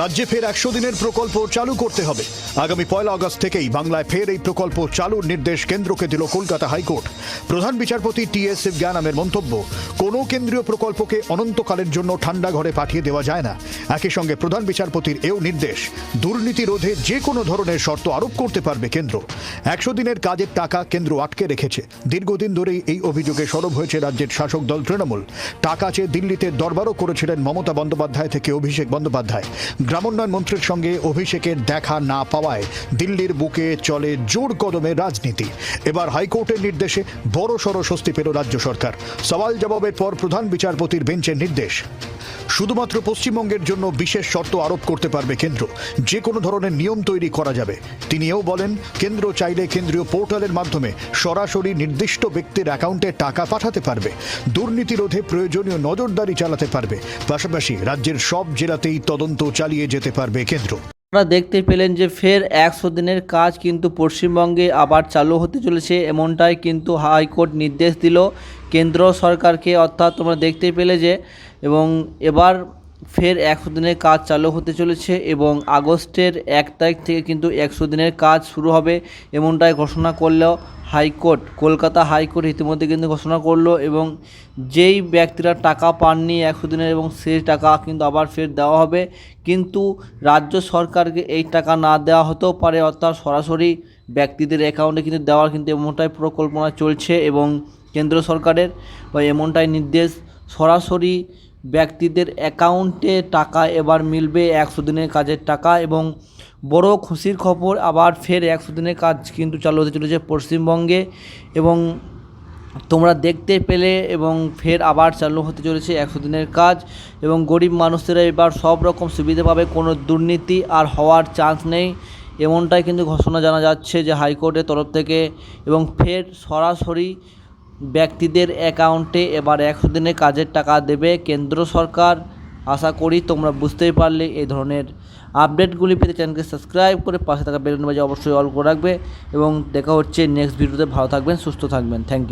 রাজ্যে ফের একশো দিনের প্রকল্প চালু করতে হবে। আগামী পয়লা আগস্ট থেকেই বাংলায় ফের এই প্রকল্প চালুর নির্দেশ কেন্দ্রকে দিল কলকাতা হাইকোর্ট। প্রধান বিচারপতি টি এস জ্ঞানামের মন্তব্য, কোনো কেন্দ্রীয় প্রকল্পকে অনন্তকালের জন্য ঠান্ডা ঘরে পাঠিয়ে দেওয়া যায় না। একই সঙ্গে প্রধান বিচারপতির এও নির্দেশ, দুর্নীতি রোধে যে কোনো ধরনের শর্ত আরোপ করতে পারবে কেন্দ্র। একশো দিনের কাজের টাকা কেন্দ্র আটকে রেখেছে। দীর্ঘদিন ধরেই এই অভিযোগে সরব হয়েছে রাজ্যের শাসক দল তৃণমূল। টাকা চেয়ে দিল্লিতে দরবারও করেছিলেন মমতা বন্দ্যোপাধ্যায় থেকে অভিষেক বন্দ্যোপাধ্যায়। গ্রামোন্নয়ন মন্ত্রীর সঙ্গে অভিষেকের দেখা না পাওয়ায় দিল্লির বুকে চলে জোর কদমে রাজনীতি। এবার হাইকোর্টের নির্দেশে বড় সড় স্বস্তি পেল রাজ্য সরকার। সওয়াল জবাবের পর প্রধান বিচারপতির বেঞ্চের নির্দেশ। শুধুমাত্র পশ্চিমবঙ্গের জন্য বিশেষ শর্ত আরোপ করতে পারবে কেন্দ্র। যে কোনো ধরনের নিয়ম তৈরি করা যাবে। তিনি এও বলেন, কেন্দ্র চাইলে কেন্দ্রীয় পোর্টালের মাধ্যমে সরাসরি নির্দিষ্ট ব্যক্তির অ্যাকাউন্টে টাকা পাঠাতে পারবে। দুর্নীতি রোধে প্রয়োজনীয় নজরদারি চালাতে পারবে। পাশাপাশি রাজ্যের সব জেলাতেই তদন্ত চালিয়ে যেতে পারবে কেন্দ্র। আপনারা দেখতে পেলেন যে ফের একশো দিনের কাজ কিন্তু পশ্চিমবঙ্গে আবার চালু হতে চলেছে, এমনটাই কিন্তু হাইকোর্ট নির্দেশ দিল। কেন্দ্র সরকারকে অর্থাৎ তোমরা দেখতে পেলে যে এবং এবার ফের একশো দিনের কাজ চালু হতে চলেছে এবং আগস্টের এক তারিখ থেকে কিন্তু একশো দিনের কাজ শুরু হবে এমনটাই ঘোষণা করল হাইকোর্ট। কলকাতা হাইকোর্ট ইতিমধ্যে কিন্তু ঘোষণা করল এবং যেই ব্যক্তিরা টাকা পাননি একশো দিনের এবং সেই টাকা কিন্তু আবার ফের দেওয়া হবে। কিন্তু রাজ্য সরকারকে এই টাকা না দেওয়া হতেও পারে, অর্থাৎ সরাসরি ব্যক্তিদের অ্যাকাউন্টে কিন্তু দেওয়ার কিন্তু এমনটাই পরিকল্পনা চলছে এবং কেন্দ্র সরকারের বা এমনটাই নির্দেশ সরাসরি ব্যক্তিদের অ্যাকাউন্টে টাকা এবার মিলবে একশো দিনের কাজের টাকা এবং বড় খুশির খবর আবার ফের একশো দিনের কাজ কিন্তু চালু হতে চলেছে পশ্চিমবঙ্গে এবং তোমরা দেখতে পেলে এবং ফের আবার চালু হতে চলেছে একশো দিনের কাজ এবং গরিব মানুষেরা এবার সব রকম সুবিধা পাবে, কোনো দুর্নীতি আর হওয়ার চান্স নেই। এমনটাই কিন্তু ঘোষণা জানা যাচ্ছে যে হাইকোর্টের তরফ থেকে এবং ফের সরাসরি ব্যক্তিদের অ্যাকাউন্টে এবার একশো দিনে কাজের টাকা দেবে কেন্দ্র সরকার। আশা করি তোমরা বুঝতেই পারলে এই ধরনের আপডেটগুলি পেতে চ্যানেলকে সাবস্ক্রাইব করে পাশে থাকা বেলুন বাজে অবশ্যই অল করে রাখবে। এবং দেখা হচ্ছে নেক্সট ভিডিওতে ভালো থাকবেন, সুস্থ থাকবেন। Thank you